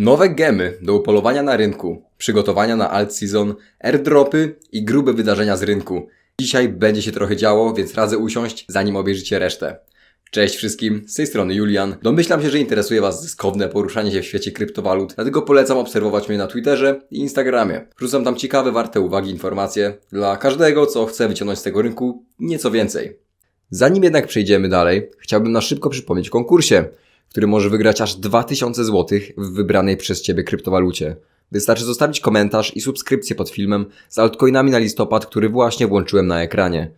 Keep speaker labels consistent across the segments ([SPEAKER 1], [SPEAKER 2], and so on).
[SPEAKER 1] Nowe gemy do upolowania na rynku, przygotowania na alt season, airdropy i grube wydarzenia z rynku. Dzisiaj będzie się trochę działo, więc radzę usiąść, zanim obejrzycie resztę. Cześć wszystkim, z tej strony Julian. Domyślam się, że interesuje Was zyskowne poruszanie się w świecie kryptowalut, dlatego polecam obserwować mnie na Twitterze i Instagramie. Wrzucam tam ciekawe, warte uwagi informacje dla każdego, co chce wyciągnąć z tego rynku nieco więcej. Zanim jednak przejdziemy dalej, chciałbym na szybko przypomnieć o konkursie, który może wygrać aż 2000 zł w wybranej przez Ciebie kryptowalucie. Wystarczy zostawić komentarz i subskrypcję pod filmem z altcoinami na listopad, który właśnie włączyłem na ekranie.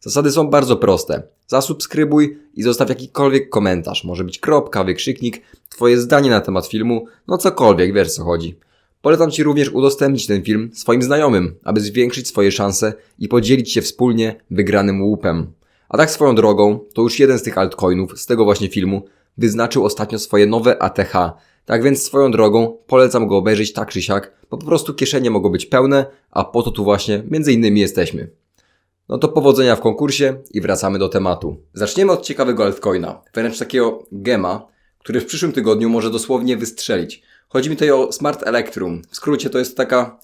[SPEAKER 1] Zasady są bardzo proste. Zasubskrybuj i zostaw jakikolwiek komentarz. Może być kropka, wykrzyknik, Twoje zdanie na temat filmu, no cokolwiek, wiesz co chodzi. Polecam Ci również udostępnić ten film swoim znajomym, aby zwiększyć swoje szanse i podzielić się wspólnie wygranym łupem. A tak swoją drogą, to już jeden z tych altcoinów z tego właśnie filmu wyznaczył ostatnio swoje nowe ATH. Tak więc swoją drogą polecam go obejrzeć tak czy siak, bo po prostu kieszenie mogą być pełne, a po to tu właśnie między innymi jesteśmy. No to powodzenia w konkursie i wracamy do tematu. Zaczniemy od ciekawego altcoina, wręcz takiego gema, który w przyszłym tygodniu może dosłownie wystrzelić. Chodzi mi tutaj o Smart Electrum. W skrócie to jest taka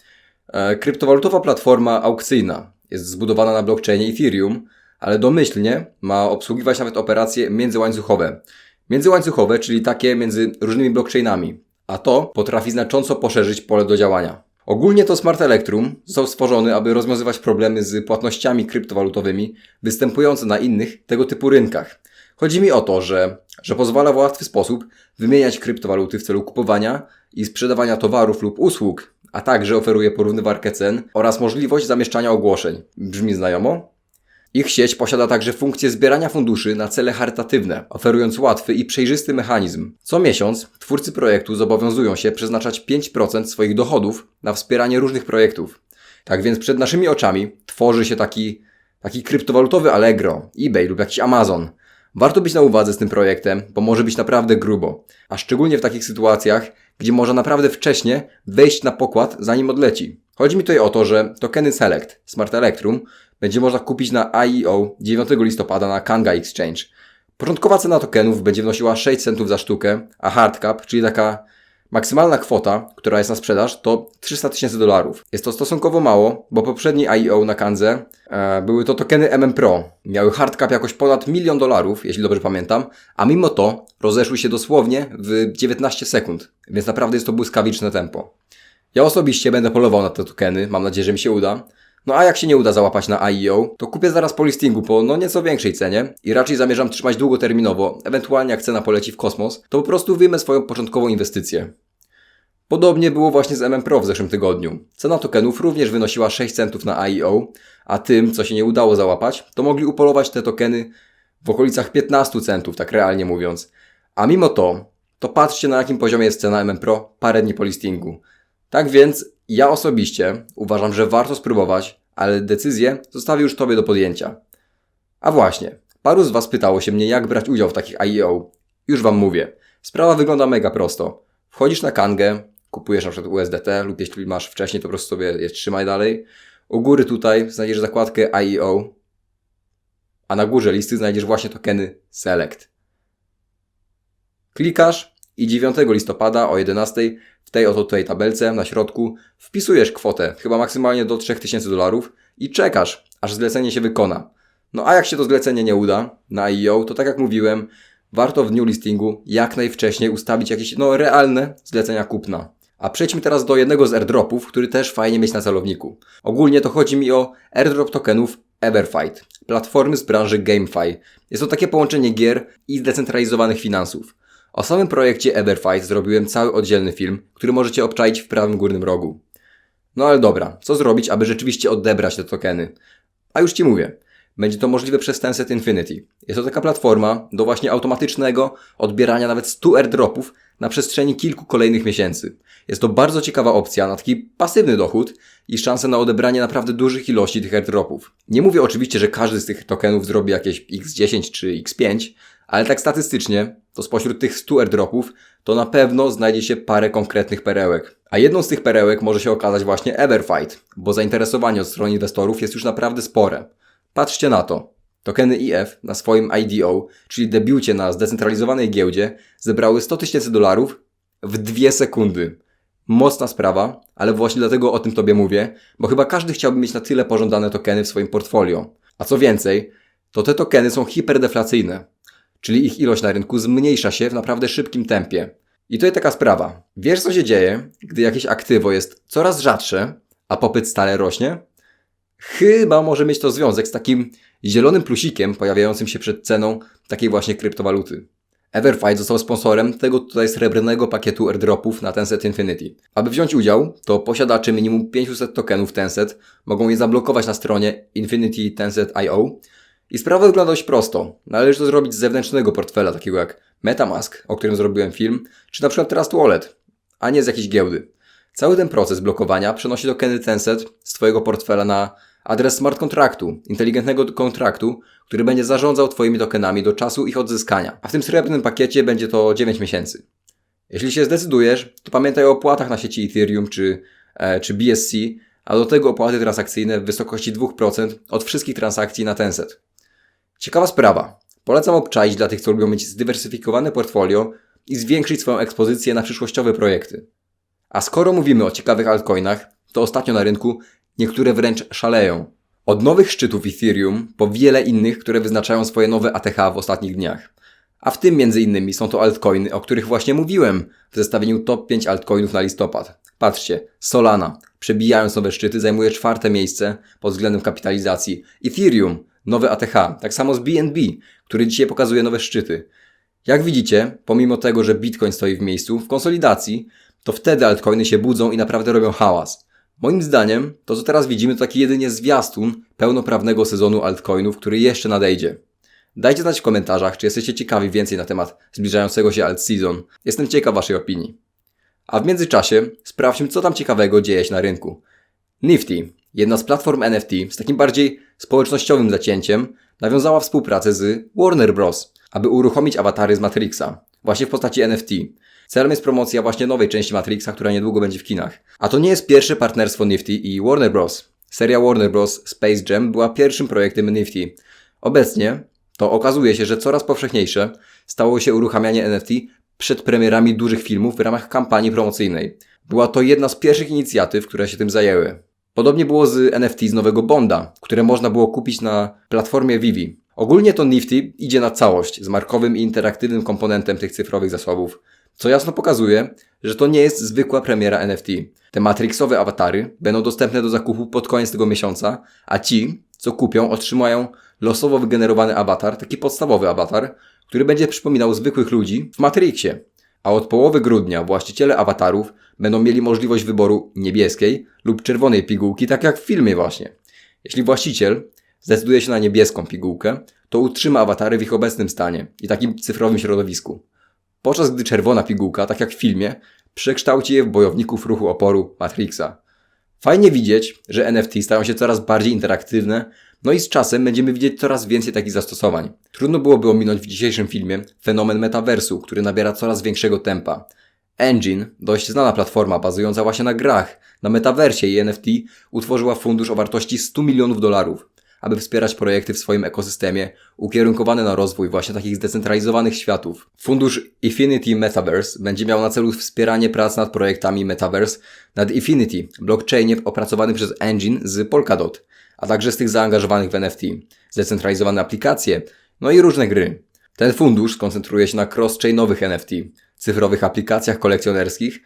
[SPEAKER 1] e, kryptowalutowa platforma aukcyjna. Jest zbudowana na blockchainie Ethereum, ale domyślnie ma obsługiwać nawet operacje międzyłańcuchowe. Międzyłańcuchowe, czyli takie między różnymi blockchainami, a to potrafi znacząco poszerzyć pole do działania. Ogólnie to Smart Electrum został stworzony, aby rozwiązywać problemy z płatnościami kryptowalutowymi występujące na innych tego typu rynkach. Chodzi mi o to, że, że pozwala w łatwy sposób wymieniać kryptowaluty w celu kupowania i sprzedawania towarów lub usług, a także oferuje porównywarkę cen oraz możliwość zamieszczania ogłoszeń. Brzmi znajomo? Ich sieć posiada także funkcję zbierania funduszy na cele charytatywne, oferując łatwy i przejrzysty mechanizm. Co miesiąc twórcy projektu zobowiązują się przeznaczać 5% swoich dochodów na wspieranie różnych projektów. Tak więc przed naszymi oczami tworzy się taki, taki kryptowalutowy Allegro, eBay lub jakiś Amazon. Warto być na uwadze z tym projektem, bo może być naprawdę grubo. A szczególnie w takich sytuacjach, gdzie można naprawdę wcześnie wejść na pokład, zanim odleci. Chodzi mi tutaj o to, że tokeny Select, Smart Electrum, będzie można kupić na IEO 9 listopada na Kanga Exchange. Początkowa cena tokenów będzie wnosiła 6 centów za sztukę, a hardcap, czyli taka maksymalna kwota, która jest na sprzedaż, to 300 tysięcy dolarów. Jest to stosunkowo mało, bo poprzedni IEO na Kandze e, były to tokeny MM Pro. Miały hardcap jakoś ponad milion dolarów, jeśli dobrze pamiętam, a mimo to rozeszły się dosłownie w 19 sekund, więc naprawdę jest to błyskawiczne tempo. Ja osobiście będę polował na te tokeny, mam nadzieję, że mi się uda. No a jak się nie uda załapać na IEO, to kupię zaraz po listingu po no nieco większej cenie i raczej zamierzam trzymać długoterminowo, ewentualnie jak cena poleci w kosmos, to po prostu wyjmę swoją początkową inwestycję. Podobnie było właśnie z MM Pro w zeszłym tygodniu. Cena tokenów również wynosiła 6 centów na IEO, a tym, co się nie udało załapać, to mogli upolować te tokeny w okolicach 15 centów, tak realnie mówiąc. A mimo to, to patrzcie na jakim poziomie jest cena MM Pro parę dni po listingu. Tak więc ja osobiście uważam, że warto spróbować, ale decyzję zostawię już Tobie do podjęcia. A właśnie, paru z Was pytało się mnie, jak brać udział w takich IEO. Już Wam mówię. Sprawa wygląda mega prosto. Wchodzisz na Kangę, kupujesz na przykład USDT lub jeśli masz wcześniej, to po prostu sobie je trzymaj dalej. U góry tutaj znajdziesz zakładkę IEO, a na górze listy znajdziesz właśnie tokeny Select. Klikasz i 9 listopada o 11 w tej oto tutaj tabelce na środku wpisujesz kwotę, chyba maksymalnie do 3000 dolarów i czekasz, aż zlecenie się wykona. No a jak się to zlecenie nie uda na IEO, to tak jak mówiłem, warto w dniu listingu jak najwcześniej ustawić jakieś no realne zlecenia kupna. A przejdźmy teraz do jednego z airdropów, który też fajnie mieć na celowniku. Ogólnie to chodzi mi o airdrop tokenów Everfight, platformy z branży GameFi. Jest to takie połączenie gier i zdecentralizowanych finansów. O samym projekcie Everfight zrobiłem cały oddzielny film, który możecie obczaić w prawym górnym rogu. No ale dobra, co zrobić, aby rzeczywiście odebrać te tokeny? A już Ci mówię. Będzie to możliwe przez Tencent Infinity. Jest to taka platforma do właśnie automatycznego odbierania nawet 100 airdropów na przestrzeni kilku kolejnych miesięcy. Jest to bardzo ciekawa opcja na taki pasywny dochód i szansę na odebranie naprawdę dużych ilości tych airdropów. Nie mówię oczywiście, że każdy z tych tokenów zrobi jakieś x10 czy x5, ale tak statystycznie, to spośród tych 100 airdropów, to na pewno znajdzie się parę konkretnych perełek. A jedną z tych perełek może się okazać właśnie Everfight, bo zainteresowanie od strony inwestorów jest już naprawdę spore. Patrzcie na to. Tokeny EF na swoim IDO, czyli debiucie na zdecentralizowanej giełdzie, zebrały 100 tysięcy dolarów w dwie sekundy. Mocna sprawa, ale właśnie dlatego o tym Tobie mówię, bo chyba każdy chciałby mieć na tyle pożądane tokeny w swoim portfolio. A co więcej, to te tokeny są hiperdeflacyjne, czyli ich ilość na rynku zmniejsza się w naprawdę szybkim tempie. I to jest taka sprawa. Wiesz co się dzieje, gdy jakieś aktywo jest coraz rzadsze, a popyt stale rośnie? Chyba może mieć to związek z takim zielonym plusikiem pojawiającym się przed ceną takiej właśnie kryptowaluty. Everfi został sponsorem tego tutaj srebrnego pakietu airdropów na Tencent Infinity. Aby wziąć udział, to posiadacze minimum 500 tokenów Tencent mogą je zablokować na stronie Infinity Tencent.io i sprawa wygląda dość prosto. Należy to zrobić z zewnętrznego portfela, takiego jak Metamask, o którym zrobiłem film, czy na przykład Trust Wallet, a nie z jakiejś giełdy. Cały ten proces blokowania przenosi tokeny Tencent z Twojego portfela na adres smart kontraktu, inteligentnego kontraktu, który będzie zarządzał Twoimi tokenami do czasu ich odzyskania. A w tym srebrnym pakiecie będzie to 9 miesięcy. Jeśli się zdecydujesz, to pamiętaj o opłatach na sieci Ethereum czy, e, czy BSC, a do tego opłaty transakcyjne w wysokości 2% od wszystkich transakcji na Tencent. Ciekawa sprawa. Polecam obczaić dla tych, co lubią mieć zdywersyfikowane portfolio i zwiększyć swoją ekspozycję na przyszłościowe projekty. A skoro mówimy o ciekawych altcoinach, to ostatnio na rynku niektóre wręcz szaleją. Od nowych szczytów Ethereum po wiele innych, które wyznaczają swoje nowe ATH w ostatnich dniach. A w tym innymi są to altcoiny, o których właśnie mówiłem w zestawieniu top 5 altcoinów na listopad. Patrzcie, Solana, przebijając nowe szczyty, zajmuje czwarte miejsce pod względem kapitalizacji. Ethereum, nowe ATH, tak samo z BNB, który dzisiaj pokazuje nowe szczyty. Jak widzicie, pomimo tego, że Bitcoin stoi w miejscu, w konsolidacji, to wtedy altcoiny się budzą i naprawdę robią hałas. Moim zdaniem, to co teraz widzimy to taki jedynie zwiastun pełnoprawnego sezonu altcoinów, który jeszcze nadejdzie. Dajcie znać w komentarzach, czy jesteście ciekawi więcej na temat zbliżającego się alt season. Jestem ciekaw waszej opinii. A w międzyczasie sprawdźmy, co tam ciekawego dzieje się na rynku. Nifty, jedna z platform NFT z takim bardziej społecznościowym zacięciem, nawiązała współpracę z Warner Bros., aby uruchomić awatary z Matrixa, właśnie w postaci NFT. Celem jest promocja właśnie nowej części Matrixa, która niedługo będzie w kinach. A to nie jest pierwsze partnerstwo Nifty i Warner Bros. Seria Warner Bros. Space Jam była pierwszym projektem Nifty. Obecnie to okazuje się, że coraz powszechniejsze stało się uruchamianie NFT przed premierami dużych filmów w ramach kampanii promocyjnej. Była to jedna z pierwszych inicjatyw, które się tym zajęły. Podobnie było z NFT z nowego Bonda, które można było kupić na platformie Vivi. Ogólnie to Nifty idzie na całość z markowym i interaktywnym komponentem tych cyfrowych zasobów, co jasno pokazuje, że to nie jest zwykła premiera NFT. Te matrixowe awatary będą dostępne do zakupu pod koniec tego miesiąca, a ci, co kupią, otrzymają losowo wygenerowany awatar, taki podstawowy awatar, który będzie przypominał zwykłych ludzi w Matrixie. A od połowy grudnia właściciele awatarów będą mieli możliwość wyboru niebieskiej lub czerwonej pigułki, tak jak w filmie właśnie. Jeśli właściciel zdecyduje się na niebieską pigułkę, to utrzyma awatary w ich obecnym stanie i takim cyfrowym środowisku. Podczas gdy czerwona pigułka, tak jak w filmie, przekształci je w bojowników ruchu oporu Matrixa. Fajnie widzieć, że NFT stają się coraz bardziej interaktywne, no i z czasem będziemy widzieć coraz więcej takich zastosowań. Trudno byłoby ominąć w dzisiejszym filmie fenomen metaversu, który nabiera coraz większego tempa. Engine, dość znana platforma bazująca właśnie na grach, na metaversie i NFT, utworzyła fundusz o wartości 100 milionów dolarów, aby wspierać projekty w swoim ekosystemie ukierunkowane na rozwój właśnie takich zdecentralizowanych światów. Fundusz Infinity Metaverse będzie miał na celu wspieranie prac nad projektami Metaverse nad Infinity, blockchainie opracowanym przez Engine z Polkadot, a także z tych zaangażowanych w NFT, zdecentralizowane aplikacje, no i różne gry. Ten fundusz skoncentruje się na cross-chainowych NFT, cyfrowych aplikacjach kolekcjonerskich,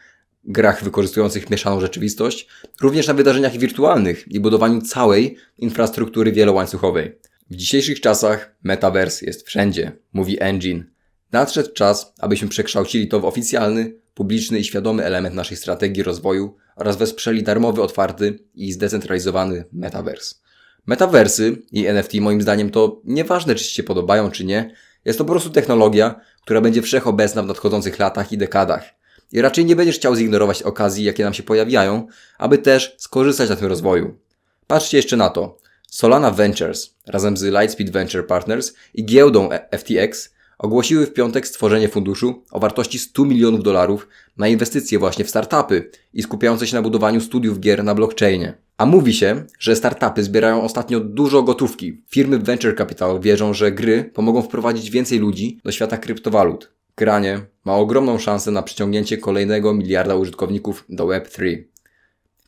[SPEAKER 1] grach wykorzystujących mieszaną rzeczywistość, również na wydarzeniach wirtualnych i budowaniu całej infrastruktury wielołańcuchowej. W dzisiejszych czasach metaverse jest wszędzie, mówi Engine. Nadszedł czas, abyśmy przekształcili to w oficjalny, publiczny i świadomy element naszej strategii rozwoju oraz wesprzeli darmowy, otwarty i zdecentralizowany metaverse. Metaversy i NFT moim zdaniem to nieważne, czy się podobają, czy nie, jest to po prostu technologia, która będzie wszechobecna w nadchodzących latach i dekadach. I raczej nie będziesz chciał zignorować okazji, jakie nam się pojawiają, aby też skorzystać na tym rozwoju. Patrzcie jeszcze na to. Solana Ventures razem z Lightspeed Venture Partners i giełdą FTX ogłosiły w piątek stworzenie funduszu o wartości 100 milionów dolarów na inwestycje właśnie w startupy i skupiające się na budowaniu studiów gier na blockchainie. A mówi się, że startupy zbierają ostatnio dużo gotówki. Firmy Venture Capital wierzą, że gry pomogą wprowadzić więcej ludzi do świata kryptowalut. Granie ma ogromną szansę na przyciągnięcie kolejnego miliarda użytkowników do Web3.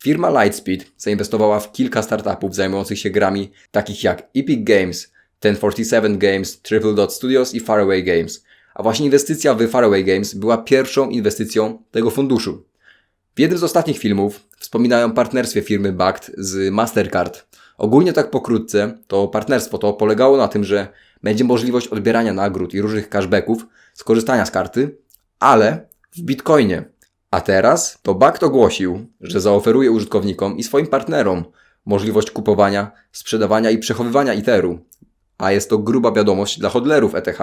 [SPEAKER 1] Firma Lightspeed zainwestowała w kilka startupów zajmujących się grami takich jak Epic Games, 1047 Games, Triple Dot Studios i Faraway Games. A właśnie inwestycja w Faraway Games była pierwszą inwestycją tego funduszu. W jednym z ostatnich filmów wspominają partnerstwie firmy Backed z Mastercard. Ogólnie tak pokrótce, to partnerstwo to polegało na tym, że będzie możliwość odbierania nagród i różnych cashbacków, skorzystania z karty, ale w bitcoinie. A teraz to Backed ogłosił, że zaoferuje użytkownikom i swoim partnerom możliwość kupowania, sprzedawania i przechowywania Etheru. A jest to gruba wiadomość dla hodlerów ETH.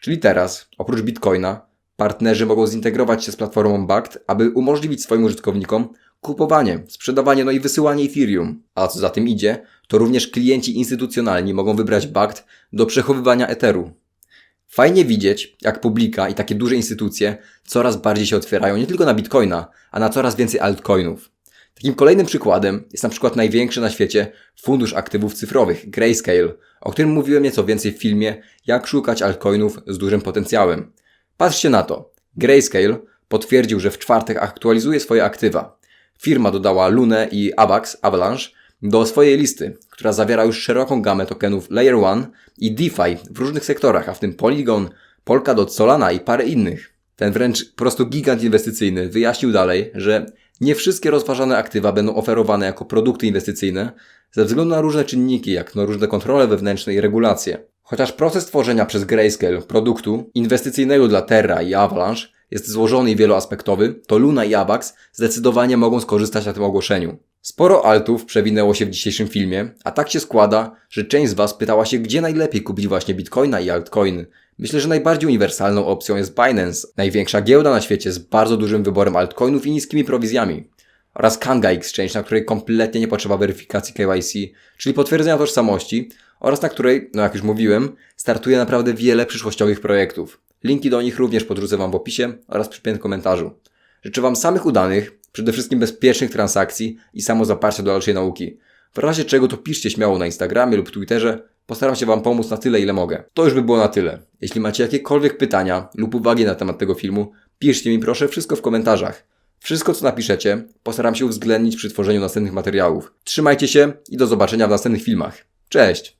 [SPEAKER 1] Czyli teraz, oprócz bitcoina, partnerzy mogą zintegrować się z platformą Backed, aby umożliwić swoim użytkownikom kupowanie, sprzedawanie, no i wysyłanie Ethereum. A co za tym idzie, to również klienci instytucjonalni mogą wybrać Backed do przechowywania Etheru. Fajnie widzieć, jak publika i takie duże instytucje coraz bardziej się otwierają nie tylko na bitcoina, a na coraz więcej altcoinów. Takim kolejnym przykładem jest na przykład największy na świecie fundusz aktywów cyfrowych, Grayscale, o którym mówiłem nieco więcej w filmie Jak szukać altcoinów z dużym potencjałem. Patrzcie na to. Grayscale potwierdził, że w czwartek aktualizuje swoje aktywa. Firma dodała Lunę i Avax Avalanche do swojej listy, która zawiera już szeroką gamę tokenów Layer 1 i DeFi w różnych sektorach, a w tym Polygon, Polkadot, Solana i parę innych. Ten wręcz po prostu gigant inwestycyjny wyjaśnił dalej, że nie wszystkie rozważane aktywa będą oferowane jako produkty inwestycyjne ze względu na różne czynniki, jak no różne kontrole wewnętrzne i regulacje. Chociaż proces tworzenia przez Grayscale produktu inwestycyjnego dla Terra i Avalanche jest złożony i wieloaspektowy, to Luna i Abax zdecydowanie mogą skorzystać na tym ogłoszeniu. Sporo altów przewinęło się w dzisiejszym filmie, a tak się składa, że część z Was pytała się, gdzie najlepiej kupić właśnie bitcoina i altcoiny. Myślę, że najbardziej uniwersalną opcją jest Binance, największa giełda na świecie z bardzo dużym wyborem altcoinów i niskimi prowizjami. Oraz Kanga Exchange, na której kompletnie nie potrzeba weryfikacji KYC, czyli potwierdzenia tożsamości, oraz na której, no jak już mówiłem, startuje naprawdę wiele przyszłościowych projektów. Linki do nich również podrzucę Wam w opisie oraz przypiętym komentarzu. Życzę Wam samych udanych, przede wszystkim bezpiecznych transakcji i samozaparcia do dalszej nauki. W razie czego to piszcie śmiało na Instagramie lub Twitterze, postaram się Wam pomóc na tyle, ile mogę. To już by było na tyle. Jeśli macie jakiekolwiek pytania lub uwagi na temat tego filmu, piszcie mi proszę wszystko w komentarzach. Wszystko, co napiszecie, postaram się uwzględnić przy tworzeniu następnych materiałów. Trzymajcie się i do zobaczenia w następnych filmach. Cześć!